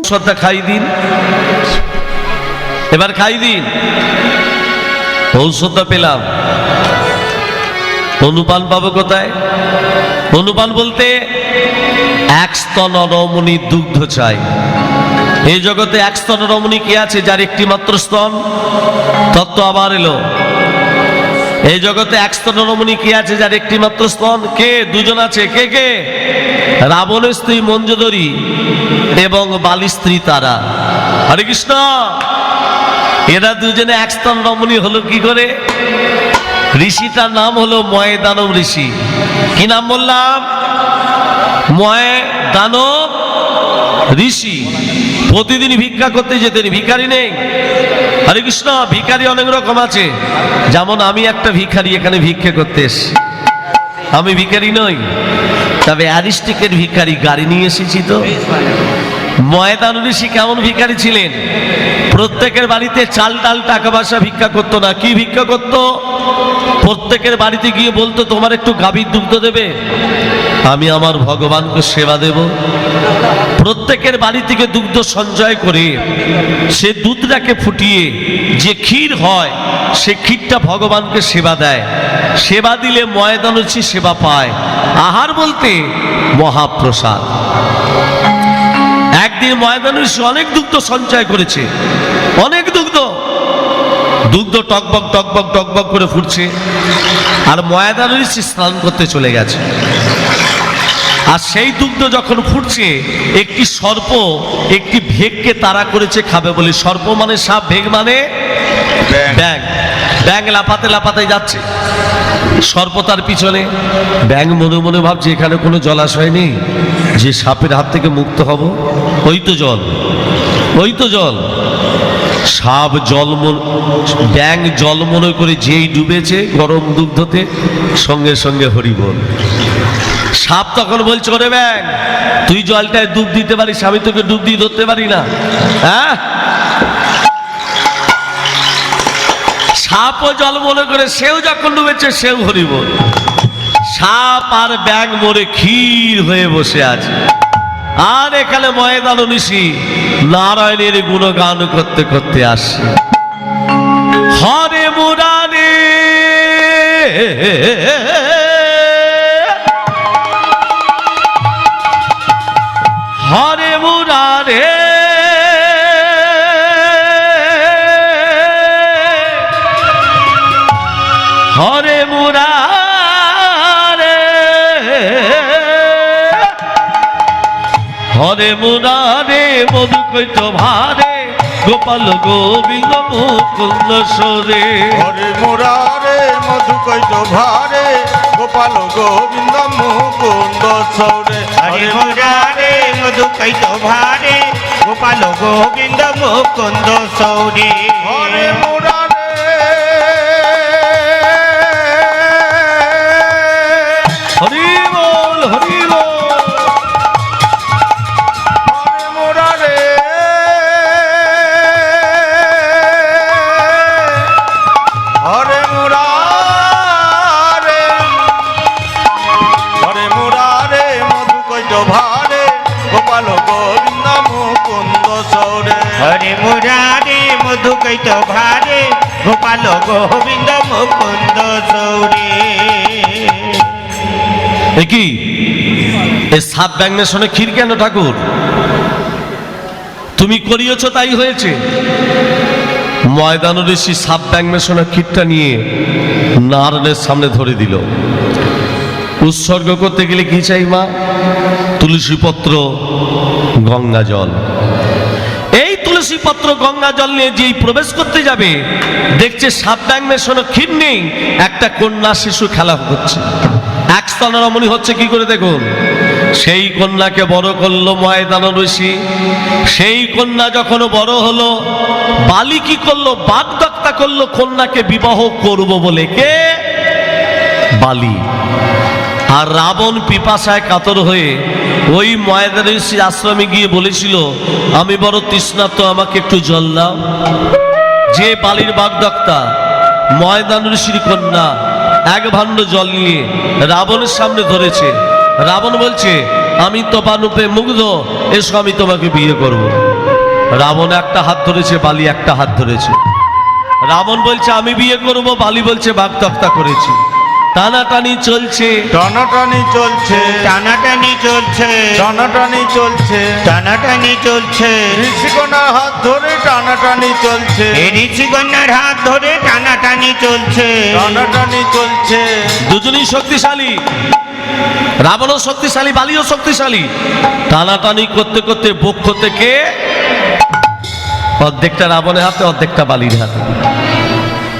ঔষধটা খাই দিন। এবার খাই দিন। ঔষধটা পেলাম। অনুপান পাবো কোথায়? অনুপান বলতে, এক স্তন রমণী দুগ্ধ চাই। এই জগতে এক স্তন রমণী কে আছে? যার একটি মাত্র স্তন? তত্ত্ব আবার এলো। এই জগতে এক স্তন রমণী কে আছে যার একটি মাত্র স্তন? কে? দুজন আছে। কে কে? রাবণের স্ত্রী মঞ্জুদরী এবং বালি স্ত্রী তারা। হরে কৃষ্ণ। এরা দুজনে এক স্তন রমণী হলো কি করে? ঋষিটার নাম হলো ময় দানব ঋষি। কি নাম বললাম? ময় দানব ঋষি। প্রতিদিন ভিক্ষা করতে যেতেন ভিখারি নেই। হরে কৃষ্ণ, ভিখারি অনেক রকম আছে। যেমন আমি একটা ভিখারি এখানে ভিক্ষে করতে এসছি। আমি ভিখারি নই, তবে অ্যারিস্টিকের ভিখারি গাড়ি নিয়ে এসেছি তো। ময়দান ঋষি কেমন ভিখারি ছিলেন? প্রত্যেকের বাড়িতে চাল ডাল, টাকা পয়সা ভিক্ষা করতো না। কি ভিক্ষা করতো? প্রত্যেকের বাড়িতে গিয়ে বলতো, তোমার একটু গাভীর দুগ্ধ দেবে, আমি আমার ভগবানকে সেবা দেব। প্রত্যেকের বাড়ি থেকে দুগ্ধ সঞ্চয় করে সে দুধটাকে ফুটিয়ে যে ক্ষীর হয়, সে ক্ষীরটা ভগবানকে সেবা দেয়। সেবা দিলে ময়দানসি সেবা পায়। আহার বলতে মহাপ্রসাদ। একদিন ময়দানসি অনেক দুগ্ধ সঞ্চয় করেছে। অনেক দুগ্ধ। দুগ্ধ টকবক টকবক টকবক করে ফুটছে। আর ময়দানসি স্নান করতে চলে গেছে। আর সেই দুগ্ধ যখন ফুটছে একটি সর্প একটি ভেগকে তারা করেছে খাবে বলে। সর্প মানে সাপ ভেগ মানে ব্যাং ব্যাং লাফাতে লাফাতে যাচ্ছে। সর্প তার পিছনে। ব্যাং মনে মনে ভাবছে এখানে কোনো জলাশয় নেই যে সাপের হাত থেকে মুক্ত হব। ওই তো জল। ওই তো জল। সাপ জল মন- ব্যাং জল মনে করে যেই ডুবেছে গরম দুগ্ধতে সঙ্গে সঙ্গে হরিবল। সাপ তখন বলছে, ওরে ব্যাং, তুই জলটায় ডুব দিতে পারিস, আমি তোকে ডুব দিয়ে ধরতে পারি না। হ্যাঁ? সাপ ও জল মনে করে, সেও যখন ডুবেছে, সেও হরিব সাপ আর ব্যাং মরে ক্ষীর হয়ে বসে আছে। আর এখানে ময়দান ঋষি নারায়ণের গুণগান করতে করতে আসছে হরে মুরারে হরে মুরারে। হরে মুরারে মধু কৈত ভারে গোপাল গোবিন্দ মুকুন্দ সরে হরে মুরারে মধু কৈত ভারে গোপাল গোবিন্দ মুকুন্দ সৌরে হরে মুরারে মধু কৈত ভারে গোপাল গোবিন্দ মুকুন্দ সৌরে হরে মুরারে কৈত ভারে, গোপাল গোবিন্দ মুকুন্দ সৌরে। কি? এ সাত ব্যাংনের সঙ্গে ক্ষীর কেন ঠাকুর? তুমি করিয়েছ তাই হয়েছে। ময়দান ঋষি সাপ ব্যাংনের সঙ্গে ক্ষীরটা নিয়ে নারায়ণের সামনে ধরে দিল। উৎসর্গ করতে গেলে কি চাই মা? তুলসী পত্র গঙ্গা জল এই তুলসী পত্র গঙ্গা জল নিয়ে যেই প্রবেশ করতে যাবে, দেখছে সাপ ব্যাংনের সঙ্গে ক্ষীর নেই, একটা কন্যা শিশু খেলা হচ্ছে এক স্তন রমণী হচ্ছে কি করে দেখুন? সেই কন্যাকে বড় করল ময়দান ঋষি। সেই কন্যা যখন বড় হলো, বালি কি করল? বাগদত্তা করল, কন্যাকে বিবাহ করব বলে কে? বালি। আর রাবণ পিপাসায় কাতর হয়ে ওই ময়দান ঋষির আশ্রমে গিয়ে বলেছিল, আমি বড় তৃষ্ণার্ত আমাকে একটু জল দাও। যে বালির বাগদত্তা, ময়দান ঋষির কন্যা, এক ভাণ্ড জল নিয়ে রাবণের সামনে ধরেছে। রাবণ বলছে, আমি তোপানুপে মুগ্ধ, এসো আমি তোমাকে বিয়ে করব। রাবণ একটা হাত ধরেছে, বালি একটা হাত ধরেছে। রাবণ বলছে, আমি বিয়ে করব। বালি বলছে বাঘ তক্তা করেছি। টানাটানি চলছে। টানাটানি চলছে। টানাটানি চলছে। টানাটানি চলছে। টানাটানি চলছে। ঋষিকণার হাত ধরে টানাটানি চলছে। ঋষিকন্যার হাত ধরে টানাটানি চলছে। টানাটানি চলছে। দুজনই শক্তিশালী। রাবণও শক্তিশালী বালিও শক্তিশালী। টানাটানি করতে করতে বক্ষ থেকে অর্ধেকটা রাবণের হাতে অর্ধেকটা বালির হাতে।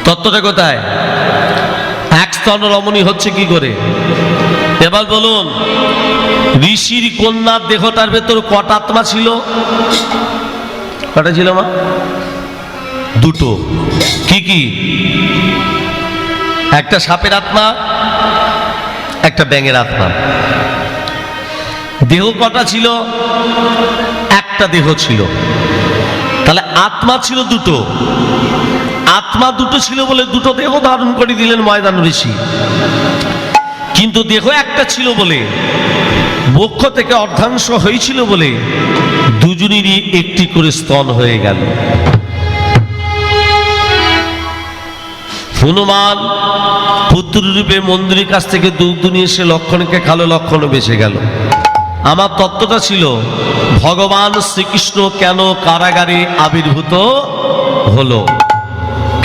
তত্ত্বটা কোথায়? স্তন রমণী হচ্ছে কি করে? এবার বলুন, ঋষির কন্যার দেহটার ভেতর কটা আত্মা ছিল? কটা ছিল মা? দুটো। কি কি? একটা সাপের আত্মা, একটা ব্যাঙের আত্মা। দেহ কটা ছিল? একটা দেহ ছিল। তাহলে আত্মা ছিল দুটো। আত্মা দুটো ছিল বলে দুটো দেহ ধারণ করে দিলেন ময়দান ঋষি। কিন্তু দেহ একটা ছিল বলে, বক্ষ থেকে অর্ধাংশ হয়েছিল বলে দুজনেরই একটি করে স্তন হয়ে গেল। হনুমান পুত্ররূপে মন্দিরের কাছ থেকে দুধ নিয়ে এসে লক্ষণকে খালো লক্ষণ বেঁচে গেল। আমার তত্ত্বটা ছিল, ভগবান শ্রীকৃষ্ণ কেন কারাগারে আবির্ভূত হলো?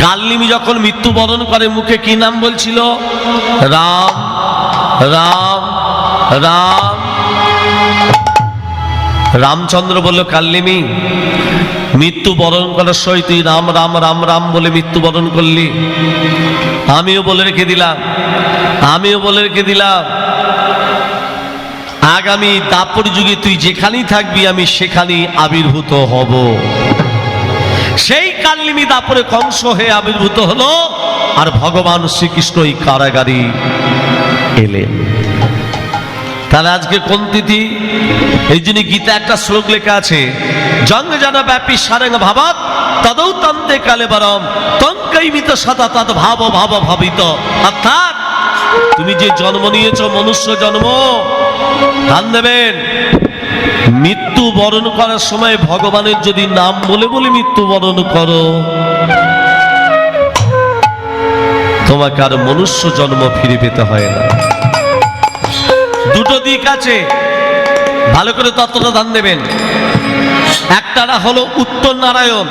কালনিমি যখন মৃত্যুবরণ করে, মুখে কি নাম বলছিল? রাম রাম রাম। রামচন্দ্র বলল, কাল্লিমি, মৃত্যুবরণ করার সময় তুই রাম রাম রাম রাম বলে মৃত্যুবরণ করলি। আমিও বলে রেখে দিলাম, আমিও বলে রেখে দিলাম। আগামী দাপর যুগে তুই যেখানেই থাকবি, আমি সেখানেই আবির্ভূত হব। সেই কাল্লিমি দাপরে কংস হয়ে আবির্ভূত হলো, আর ভগবান শ্রীকৃষ্ণ এই কারাগারি এলেন। তাহলে আজকে কোন তিথি? এই জন্য গীতা একটা শ্লোক লেখা আছে জঙ্গ জানা ব্যাপী সারেং ভাবাত, তদৌ তন্তে কালে বরম তঙ্কৈমিত সদা তদ ভাব ভাব ভাবিত। অর্থাৎ তুমি যে জন্ম নিয়েছ, মনুষ্য জন্ম, ধান দেবেন। মৃত্যু বরণ করার সময় ভগবানের যদি নাম বলে বলে মৃত্যু বরণ করো, তোমাকে আর মনুষ্য জন্ম ফিরে পেতে হয় না। দুটো দিক আছে, ভালো করে তত্ত্বটা ধান দেবেন। একটারা হলো উত্তর নারায়ণ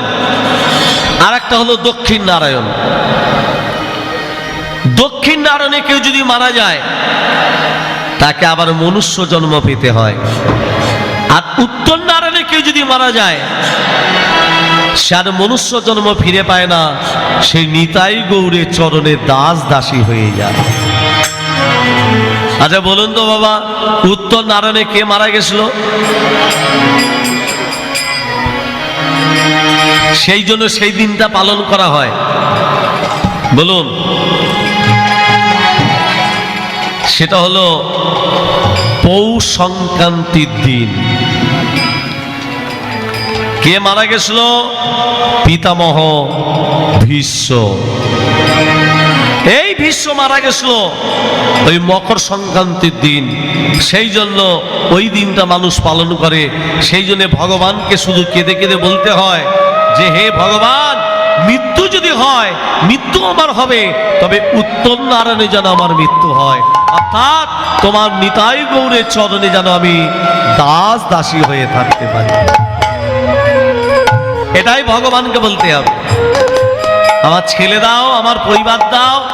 আর একটা হলো দক্ষিণ নারায়ণ। দক্ষিণ নারায়ণে কেউ যদি মারা যায়, তাকে আবার মনুষ্য জন্ম পেতে হয়। আর উত্তর নারায়ণে কেউ যদি মারা যায় সে আর মনুষ্য জন্ম ফিরে পায় না, সেই নিতাই গৌরে চরণে দাস দাসী হয়ে যায়। আচ্ছা বলুন তো বাবা, উত্তর নারায়ণে কে মারা গেছিল? সেই জন্য সেই দিনটা পালন করা হয়। বলুন। সেটা হলো পৌষ সংক্রান্তির দিন। কে মারা গেছিল? পিতামহ ভীষ্ম। এই ভীষ্ম মারা গেছিল ওই মকর সংক্রান্তির দিন। সেই জন্য ওই দিনটা মানুষ পালন করে। সেই জন্য ভগবানকে শুধু কেঁদে কেঁদে বলতে হয় যে, হে ভগবান, মৃত্যু যদি হয়, মৃত্যু আমার হবে, তবে উত্তম নারায়ণে যেন আমার মৃত্যু হয়। অর্থাৎ তোমার নিতাই গৌরের চরণে যেন আমি দাস দাসী হয়ে থাকতে পারি। এটাই ভগবানকে বলতে হবে। আমার ছেলে দাও, আমার পরিবার দাও।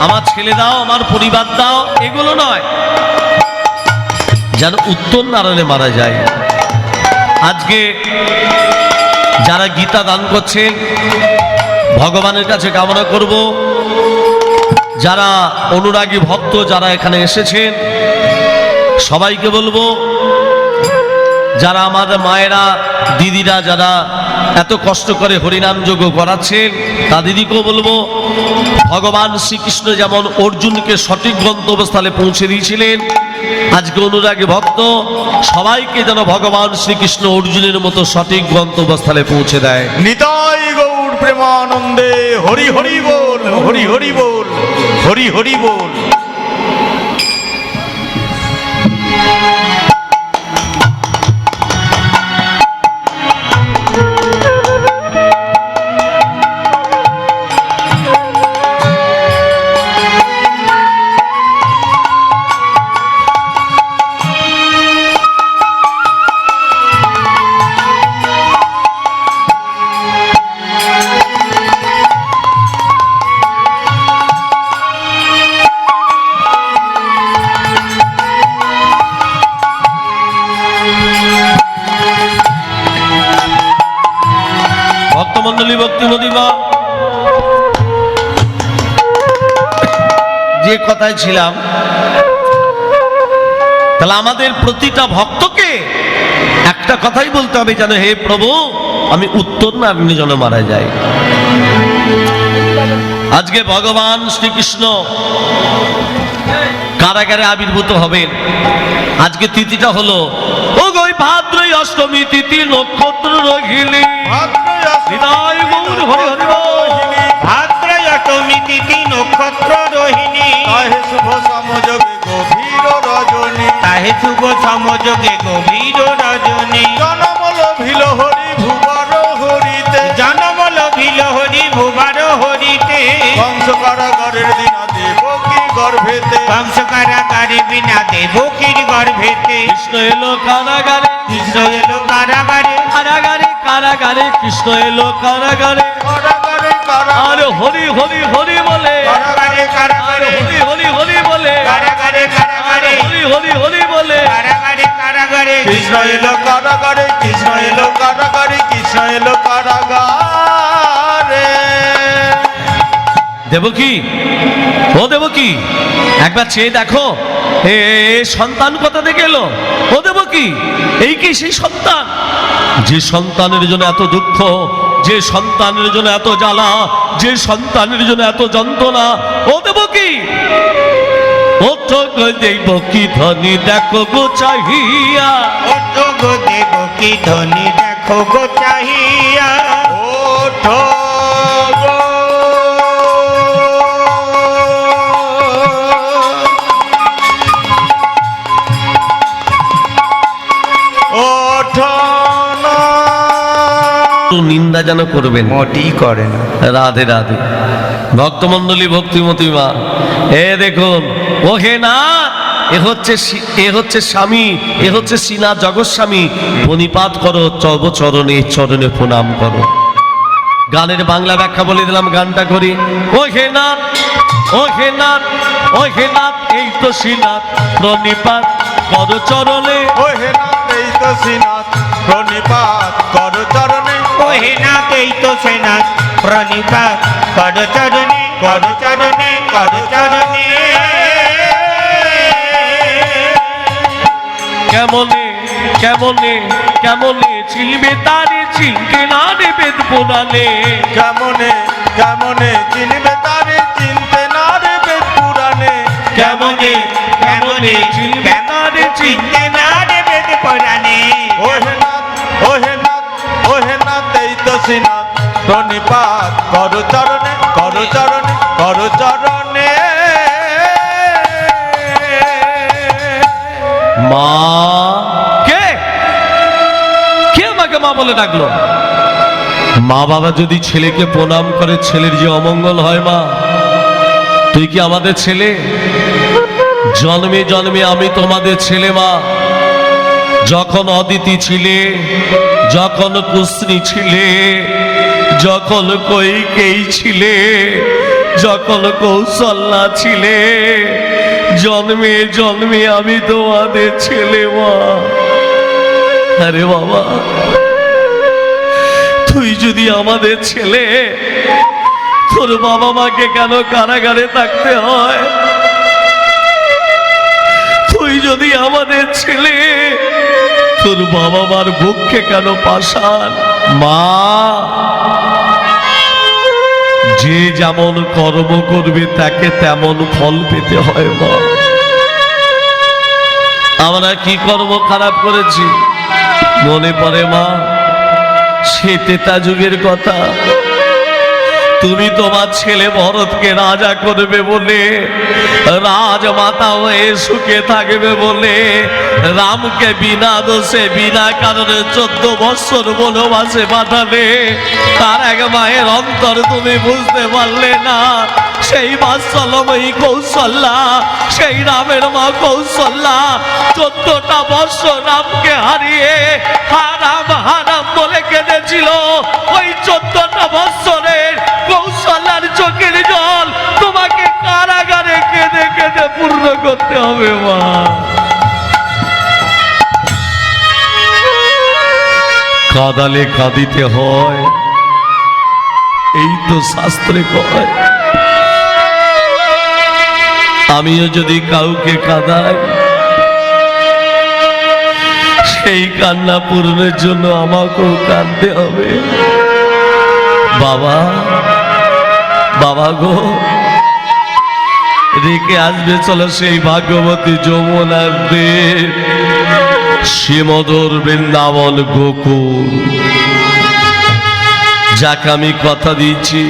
আমার ছেলে দাও, আমার পরিবার দাও। এগুলো নয়। যেন উত্তর নারায়ণে মারা যায়। আজকে যারা গীতা দান করছেন ভগবানের কাছে কামনা করব। যারা অনুরাগী ভক্ত যারা এখানে এসেছেন, সবাইকে বলব, যারা আমাদের মায়েরা, দিদিরা যারা এত কষ্ট করে হরিনাম যোগ্য করাচ্ছেন, তা দিদিকেও বলব, ভগবান শ্রীকৃষ্ণ যেমন অর্জুনকে সঠিক গন্তব্যস্থলে পৌঁছে দিয়েছিলেন, আজকে অনুরাগী ভক্ত, সবাইকে যেন ভগবান শ্রীকৃষ্ণ অর্জুনের মতো সঠিক গন্তব্যস্থলে পৌঁছে দেয়। নিতাই পরমানন্দে হরি হরি বল হরি হরি বল হরি হরি বল। যে তাহলে আমাদের প্রতিটা ভক্তকে একটা কথাই বলতে হবে যেন হে প্রভু আমি উত্তর না আপনি যেন মারা যায় আজকে ভগবান শ্রীকৃষ্ণ কারাগারে আবির্ভূত হবেন। আজকে তিথিটা হলো ও গই ভাদ্রই অষ্টমী তিথি নক্ষত্র রহিলি হৃদয় গৌর হরি হরি তিথি নক্ষত্র রোহিণী। তাহে শুভ সমযোগে গভীর রজনী। তাহে শুভ সমযোগে গভীর রজনী। জনমল ভিল হরি ভুবর হরিতে। জনমল ভিল হরি ভুবার হরিতে। কংস কারাগারের দিনা দেবকী গর্ভেতে? কংস কারাগারে বিনা দেবকীর গর্ভেতে? কৃষ্ণ এলো কারাগারে। কৃষ্ণ এলো কারাগারে। কারাগারে কারাগারে কৃষ্ণ এলো কারাগারে। কারাগারে আর হরি হরি হরি বলে। আর হরি হরি হরি বলে। কারাগারে আর কারাগারে হরি হরি হরি বলে। কারাগারে কারাগারে। কৃষ্ণ এলো কারাগারে কৃষ্ণ এলো কারাগারে কৃষ্ণ এলো কারাগারে। দেবকি ও দেবকি একবার চেয়ে দেখো। এ এ সন্তান কোথা থেকে এলো? ও দেবকি এই কি সেই সন্তান? যে সন্তানের জন্য এত দুঃখ যে সন্তানের জন্য এত জ্বালা, যে সন্তানের জন্য এত যন্ত্রণা, ও দেবকি ও তো গো দেবকি ধনী, দেখো গো চাহিয়া। ওঠো গো দেবকী ধনী, দেখো গো চাহিয়া। নিন্দা যেন করবেন মোটি করে না। রাধে রাধে। ভক্তমন্ডলী ভক্তিমতী মা এ দেখুন ও না এ হচ্ছে এ হচ্ছে স্বামী এ হচ্ছে সিনা জগৎস্বামী। পণিপাত করো চব চরণে চরণে প্রণাম করো। গানের বাংলা ব্যাখ্যা বলে দিলাম গানটা করি। ও হে নাথ ও হে নাথ ও হে নাথ এই তো শ্রীনাথ প্রণিপাত করো চরণে। ও হে নাথ, এই তো শ্রীনাথ, প্রণিপাত নাথ প্রণিপাত কর চরণে কর চরণে কর চরণে। কেমনে কেমনে কেমনে চিনবে তারে চিনতে না রে বেদ পুরাণে কেমনে কেমনে চিনবে তারে চিনতে না রে বেদ পুরাণে কেমনে কেমনে চিনবে তারে চিনতে না রে বেদ পুরাণে ও হে নাথ ও হে নাথ ও হে নাথ এই তো শ্রীনাথ প্রণিপাত কর চরণে কর চরণে কর চরণে। মা কে? কে আমাকে মা বলে ডাকলো? মা বাবা যদি ছেলেকে প্রণাম করে ছেলের যে অমঙ্গল হয় মা তুই কি আমাদের ছেলে? জন্মে জন্মে আমি তোমাদের ছেলে মা। যখন অদিতি ছিলে যখন কুশ্রী ছিলে যখন কৈকেই ছিলে, যখন কৌশল্যা ছিলে, জন্মে জন্মে আমি তোমাদের ছেলে মা। আরে বাবা, তুই যদি আমাদের ছেলে, তোর বাবা মাকে কেন কারাগারে থাকতে হয়? তুই যদি আমাদের ছেলে, তোর বাবা মার বুককে কেন পাশান? মা যে যেমন কর্ম করবে, তাকে তেমন ফল পেতে হয় মা। আমরা কি কর্ম খারাপ করেছি? মনে পড়ে মা সে তেতা যুগের কথা। তুমি তোমার ছেলে ভরতকে রাজা করবে বলে, রাজমাতা হয়ে সুখে থাকবে বলে, রামকে বিনা দোষে, বিনা কারণে চোদ্দ বৎসর বনবাসে পাঠালে, তার এক মায়ের অন্তর তুমি বুঝতে পারলে না। সেই বাৎসলময়ী কৌশল্যা, সেই রামের মা কৌশল্যা, চোদ্দটা বর্ষ রামকে হারিয়ে হারাম হারাম বলে কেঁদেছিল। ওই চোদ্দটা বৎসরের কৌশল্যার চোখের জল তোমাকে কারাগারে কেঁদে কেঁদে পূর্ণ করতে হবে মা। কাদালে কাঁদিতে হয়, এই তো শাস্ত্রে কয় আমিও যদি কাউকে কাঁদাই, সেই কান্না পূরণের জন্য আমাকেও কাঁদতে হবে। বাবা বাবা গো, রেখে আসবে চলো সেই ভাগ্যবতী যমুনার দেব শ্রীমদর বৃন্দাবন গোকুল। যাকে আমি কথা দিচ্ছি।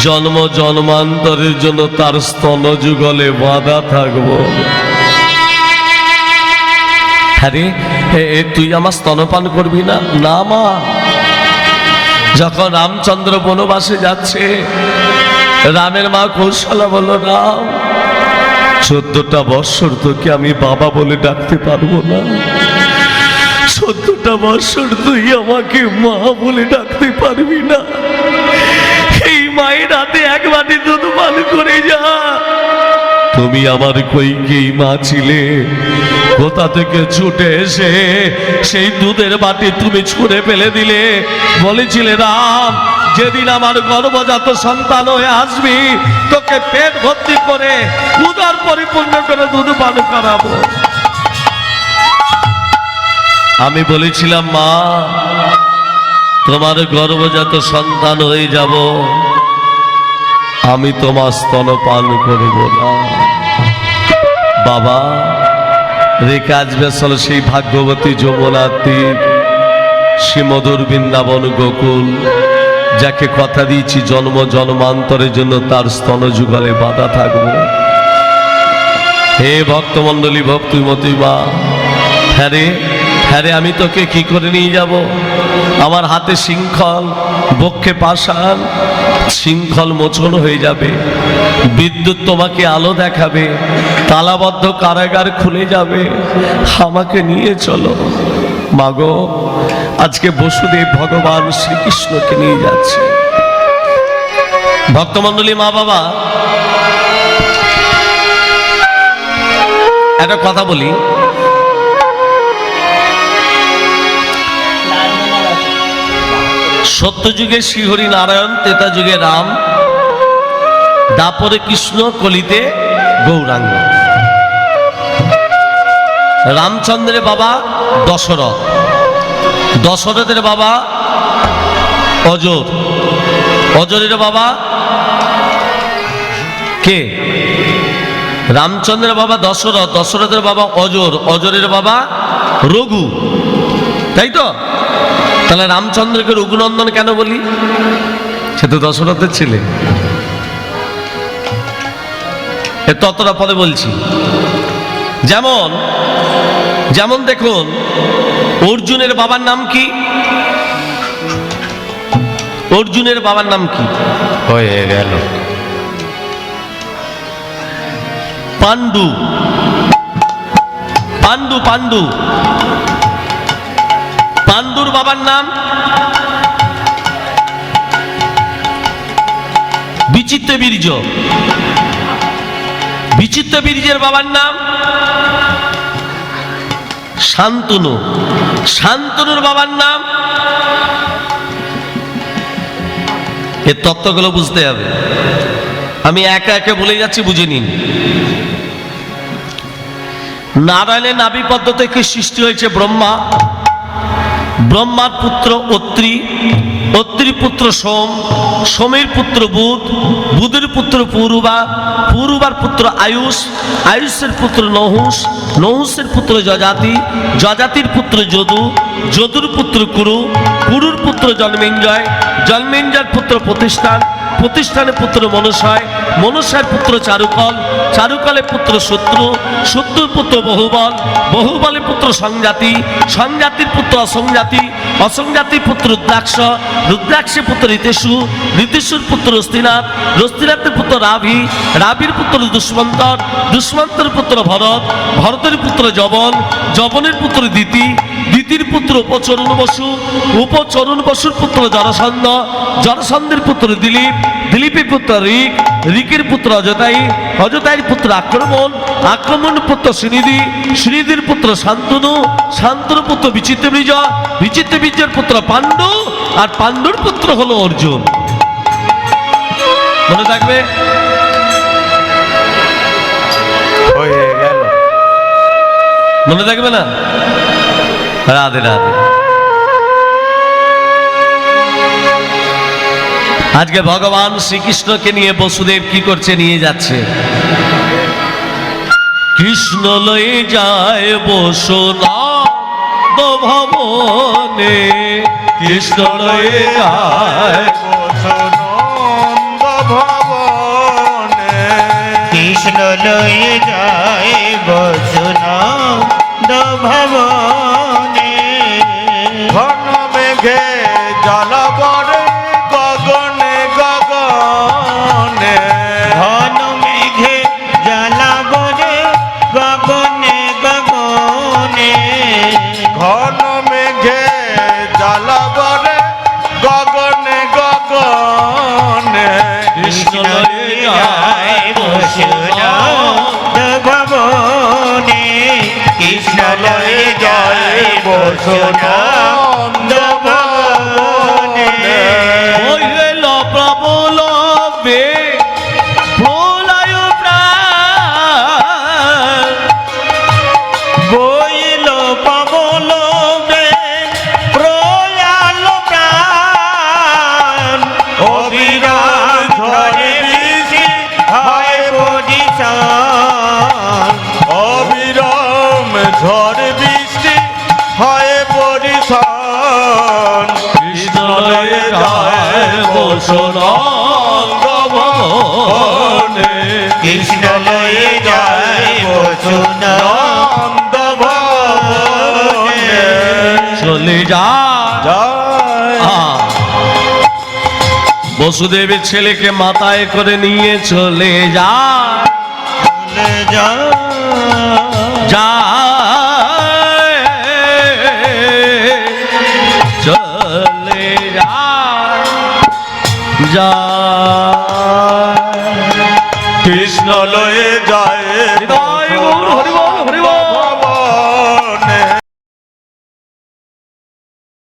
জন্ম জন্মান্তরের জন্য তার স্তন যুগলে বাধা থাকব। এ, তুই আমার স্তনপান করবি না? না মা। যখন রামচন্দ্র বনবাসে যাচ্ছে রামের মা কৌশলা বলল রাম চোদ্দটা বৎসর তোকে আমি বাবা বলে ডাকতে পারব না। চোদ্দটা বৎসর তুই আমাকে মা বলে ডাকতে পারবি না। মায়ের হাতে এক বাটি দুধ পান করে যা। তুমি আমার কইকেই মা ছিলে। কোথা থেকে ছুটে এসে সেই দুধের বাটি তুমি ছুঁড়ে ফেলে দিলে? বলেছিলে, রাম, যেদিন আমার গর্ভজাত সন্তান হয়ে আসবি, তোকে পেট ভর্তি করে উদর পরিপূর্ণ করে দুধ পান করাবো। আমি বলেছিলাম, মা, তোমার গর্ভজাত সন্তান হয়ে যাব। আমি তোমার স্তন স্তনপান করব না। বাবা, রেখে আসবে আসলে সেই ভাগ্যবতী যমুনার তীর শ্রীমধুর বৃন্দাবন গোকুল, যাকে কথা দিয়েছি জন্ম জন্মান্তরের জন্য তার স্তন যুগলে বাধা থাকব। হে ভক্তমণ্ডলী ভক্তিমতী মা হ্যাঁ হ্যাঁ আমি তোকে কি করে নিয়ে যাব? আমার হাতে শৃঙ্খল, বক্ষে পাষাণ, শৃঙ্খল মোচন হয়ে যাবে। বিদ্যুৎ তোমাকে আলো দেখাবে, তালাবদ্ধ কারাগার খুলে যাবে। আমাকে নিয়ে চলো। মাগো, আজকে বসুদেব ভগবান শ্রীকৃষ্ণকে নিয়ে যাচ্ছে। ভক্তমণ্ডলী মা বাবা, একটা কথা বলি। সত্যযুগে শ্রীহরি নারায়ণ তেতা যুগে রাম, দাপরে কৃষ্ণ কলিতে গৌরাঙ্গ। রামচন্দ্রের বাবা দশরথ। দশরথের বাবা অজর। অজরের বাবা কে? রামচন্দ্রের বাবা দশরথ, দশরথের বাবা অজর, অজরের বাবা রঘু। তাই তো? তাহলে রামচন্দ্রকে রঘুনন্দন কেন বলি? সে তো দশরথের ছেলে। এ ততটা পদে বলছি। যেমন যেমন দেখুন অর্জুনের বাবার নাম কি? অর্জুনের বাবার নাম কি? হয়ে গেল। পাণ্ডু। পাণ্ডু পাণ্ডু। পাণ্ডুর বাবার নাম। বিচিত্র বীর্য। বিচিত্র বীর্যের বাবার নাম শান্তনু। শান্তনুর বাবার নাম এর তত্ত্বগুলো বুঝতে হবে। আমি একে একে বলে যাচ্ছি, বুঝে নিন। নারায়ণের নাভি পদ্ম থেকে সৃষ্টি হয়েছে ব্রহ্মা। ব্রহ্মার পুত্র অত্রি অত্রির পুত্র সোম, সোমের পুত্র বুধ, বুধের পুত্র পূর্বা, পূর্বার পুত্র আয়ুষ, আয়ুষের পুত্র নহুষ, নহুষের পুত্র যজাতি, যজাতির পুত্র যদু, যদুর পুত্র কুরু, কুরুর পুত্র জন্মেঞ্জয়, জন্মেঞ্জয়ের পুত্র প্রতিষ্ঠান, প্রতিষ্ঠানের পুত্র মনসায় মনসায়ের পুত্র চারুকল, চারুকলের পুত্র শত্রু, শত্রুর পুত্র বহুবল, বহুবলের পুত্র সংজাতি, সংজাতির পুত্র অসংজাতি অসংজাতির পুত্র রুদ্রাক্ষ রুদ্রাক্ষের পুত্র ঋতেশু, ঋতেশুর পুত্র রস্তিনাথ রস্তিনাথের পুত্র রাভি, রাভির পুত্র দুষ্মন্তর দুষ্মন্তর পুত্র ভরত, ভরতের পুত্র জবন জবনের পুত্র দিতি, দিতির পুত্র উপচরণ বসু, উপচরণ বসুর পুত্র জরাসন্ধ, জরাসন্ধের পুত্র দিলীপ, দিলীপের পুত্র ঋক, ঋকের পুত্র অজতাই অজতাইয়ের পুত্র আক্রমণ আক্রমণ পুত্র শ্রীনিধি শ্রীনিধির পুত্র শান্তনু শান্তনু পুত্র বিচিত্র বীজ বিচিত্র বীজের পুত্র পাণ্ডু আর পাণ্ডুর পুত্র হলো অর্জুন। মনে থাকবে? হয়ে গেল। মনে থাকবে না? রাধে রাধে। আজকে ভগবান শ্রীকৃষ্ণকে নিয়ে বসুদেব কি করছে নিয়ে যাচ্ছে। কৃষ্ণ লয়ে যায় বসুনন্দ ভবনে কৃষ্ণ লয়ে যায় বসনন্দ ভবনে কৃষ্ণ লয়ে যায় বসুন ভবনে ঘন মেঘে লয়ে যায় যায় কৃষ্ণ লয়ে যায় চলে যা। বসুদেবের ছেলেকে মাথায় করে নিয়ে চলে যা। চলে যা। যায় যায়। কৃষ্ণ লয়ে যায়।